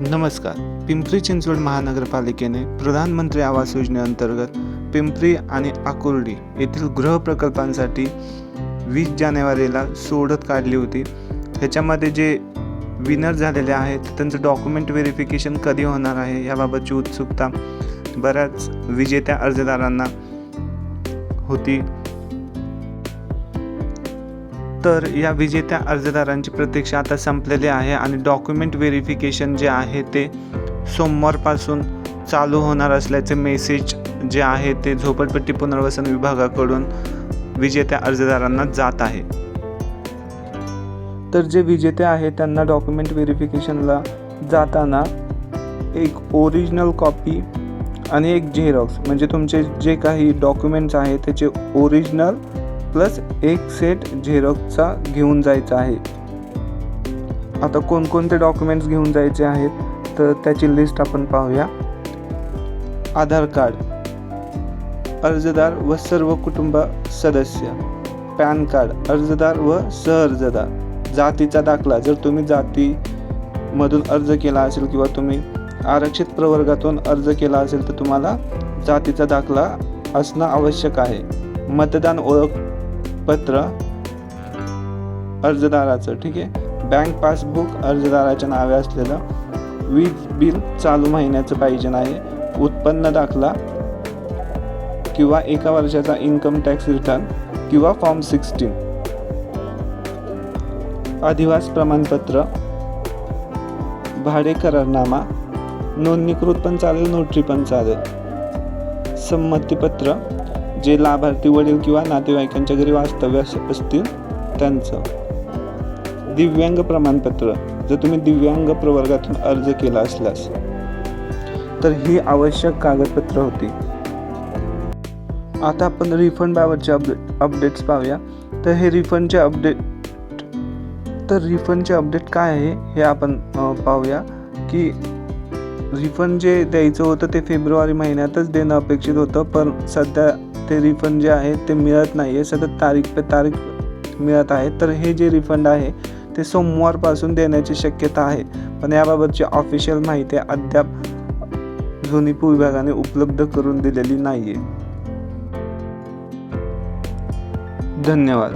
नमस्कार. पिंपरी चिंचवड महानगरपालिकेने प्रधानमंत्री आवास योजनेअंतर्गत पिंपरी आणि आकुर्डी येथील गृह प्रकल्पांसाठी वीस जानेवारीला सोडत काढली होती. ह्याच्यामध्ये जे विनर झालेले आहेत त्यांचं डॉक्युमेंट व्हेरिफिकेशन कधी होणार आहे याबाबतची उत्सुकता बऱ्याच विजेत्या अर्जदारांना होती. तर या विजेत्या अर्जदारांची प्रतीक्षा आता संपलेली आहे आणि डॉक्युमेंट व्हेरिफिकेशन जे आहे ते सोमवारपासून चालू होणार असल्याचे मेसेज जे आहे ते झोपडपट्टी पुनर्वसन विभागाकडून विजेत्या अर्जदारांना जात आहे. तर जे विजेते आहेत त्यांना डॉक्युमेंट व्हेरिफिकेशनला जाताना एक ओरिजिनल कॉपी आणि एक झेरॉक्स म्हणजे तुमचे जे काही डॉक्युमेंट्स आहेत त्याचे ओरिजिनल प्लस एक सेट झेरॉक्सचा घेऊन जायचा आहे. आता कोणकोणते डॉक्युमेंट्स घेऊन जायचे आहेत तर त्याची लिस्ट आपण पाहूया. आधार कार्ड अर्जदार व सर्व कुटुंब सदस्य पॅन कार्ड अर्जदार व सहअर्जदार जातीचा दाखला. जर तुम्ही जातीमधून अर्ज केला असेल किंवा तुम्ही आरक्षित प्रवर्गातून अर्ज केला असेल तर तुम्हाला जातीचा दाखला असणं आवश्यक आहे. मतदान ओळख पत्र अर्जदाराचं ठीक आहे? बँक पासबुक अर्जदाराच्या नावे असलेलं वीज बिल चालू महिन्याचं पाहिजे आहे उत्पन्न दाखला किंवा एका वर्षाचा इन्कम टॅक्स रिटर्न किंवा फॉर्म सिक्स्टीन अधिवास प्रमाणपत्र भाडे करारनामा नोंदणीकृत पण चालेल नोटरी पण चालेल. संमतीपत्र जे लाभार्थी वडील किंवा नातेवाईकांच्या घरी वास्तव्य असतील त्यांचं. दिव्यांग प्रमाणपत्र. जर तुम्ही दिव्यांग प्रवर्गातून अर्ज केला असल्यास तर ही आवश्यक कागदपत्र होती. आता आपण रिफंडबाबतचे अपडेट अपडेट्स पाहूया. तर हे रिफंडचे अपडेट तर रिफंडचे अपडेट काय आहे हे आपण पाहूया की रिफंड जे द्यायचं होतं ते फेब्रुवारी महिन्यातच देणं अपेक्षित होतं पण सध्या ते रिफंड जे आहे ते मिळत नाही आहे सतत तारीख पे तारीख मिळत आहे. तर हे जे रिफंड आहे ते सोमवारपासून देण्याची शक्यता आहे. पण याबाबतची ऑफिशियल माहिती अद्याप झोनिपू विभागाने उपलब्ध करून दिलेली नाही आहे धन्यवाद.